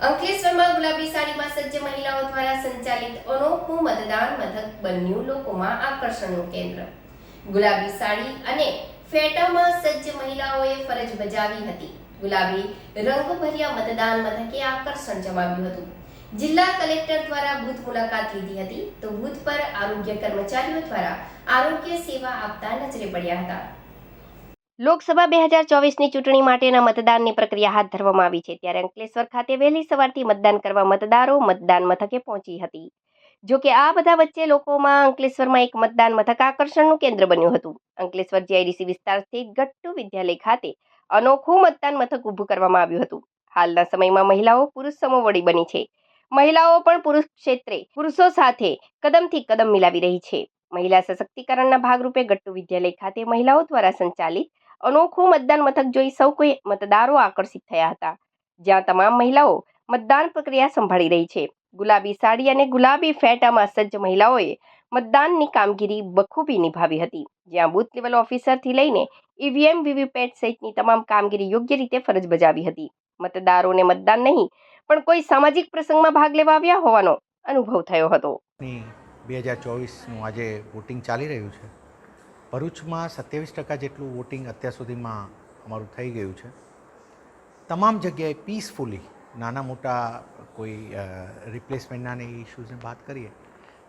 અંકલેશ્વરમાં ગુલાબી સાડીમાં સજ્જ મહિલાઓ દ્વારા સંચાલિત અનોખું મતદાન મથક બન્યું લોકોમાં આકર્ષણનું કેન્દ્ર. ગુલાબી સાડી અને ફેટામાં સજ્જ મહિલાઓએ ફરજ બજાવી હતી. ગુલાબી રંગભર્યા મતદાન મથકે આકર્ષણ જમાવ્યું હતું. જિલ્લા કલેક્ટર દ્વારા બુથ મુલાકાત લીધી હતી તો બુથ પર આરોગ્ય કર્મચારીઓ દ્વારા આરોગ્ય સેવા આપતા નજરે પડ્યા હતા. લોકસભા બે હજાર ચોવીસની ચૂંટણી માટેના મતદાનની પ્રક્રિયા હાથ ધરવામાં આવી છે. ત્યારે અંકલેશ્વર ખાતે વહેલી સવારથી મતદાન કરવા મતદારો મતદાન મથકે પહોંચી હતી. જો કે આ બધા વચ્ચે લોકોમાં અંકલેશ્વરમાં એક મતદાન મથક આકર્ષણનું કેન્દ્ર બન્યું હતું. અંકલેશ્વર જીઆઈડીસી વિસ્તાર સ્થિત ગટ્ટુ વિદ્યાલય ખાતે અનોખું મતદાન મથક ઊભું કરવામાં આવ્યું હતું. હાલના સમયમાં મહિલાઓ પુરુષ સમોવડી બની છે. મહિલાઓ પણ પુરુષ ક્ષેત્રે પુરુષો સાથે કદમથી કદમ મિલાવી રહી છે. મહિલા સશક્તિકરણના ભાગરૂપે ગટ્ટુ વિદ્યાલય ખાતે મહિલાઓ દ્વારા સંચાલિત અનોખું મતદાન મથક જોઈ સૌ કોઈ મતદારો આકર્ષિત થયા હતા. જ્યાં તમામ મહિલાઓ મતદાન પ્રક્રિયા સંભાળી રહી છે. ગુલાબી સાડી અને ગુલાબી ફેટામાં સજ્જ મહિલાઓએ મતદાનની કામગીરી બખૂબી નિભાવી હતી. જ્યાં બૂથ લેવલ ઓફિસરથી લઈને ઈવીએમ, વીવીપેટ સહિતની તમામ કામગીરી યોગ્ય રીતે ફરજ બજાવી હતી. મતદારોને મતદાન નહીં, પણ કોઈ સામાજિક પ્રસંગમાં ભાગ લેવા આવ્યા હોવાનો અનુભવ થયો હતો. બે હજાર ચોવીસનું આજે વોટિંગ ચાલી રહ્યું છે. ભરૂચમાં સત્યાવીસ ટકા જેટલું વોટિંગ અત્યાર સુધીમાં અમારું થઈ ગયું છે. તમામ જગ્યાએ પીસફુલી નાના મોટા કોઈ રિપ્લેસમેન્ટના ને ઇશ્યુઝની વાત કરીએ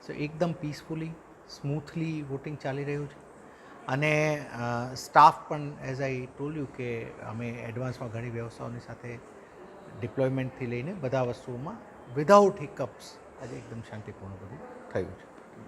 સો એકદમ પીસફુલી સ્મૂથલી વોટિંગ ચાલી રહ્યું છે. અને સ્ટાફ પણ એઝ આઈ ટોલ યુ કે અમે એડવાન્સમાં ઘણી વ્યવસ્થાઓની સાથે ડિપ્લોયમેન્ટથી લઈને બધા વસ્તુઓમાં વિધાઉટ હિકઅપ્સ આજે એકદમ શાંતિપૂર્ણ બધું થયું છે.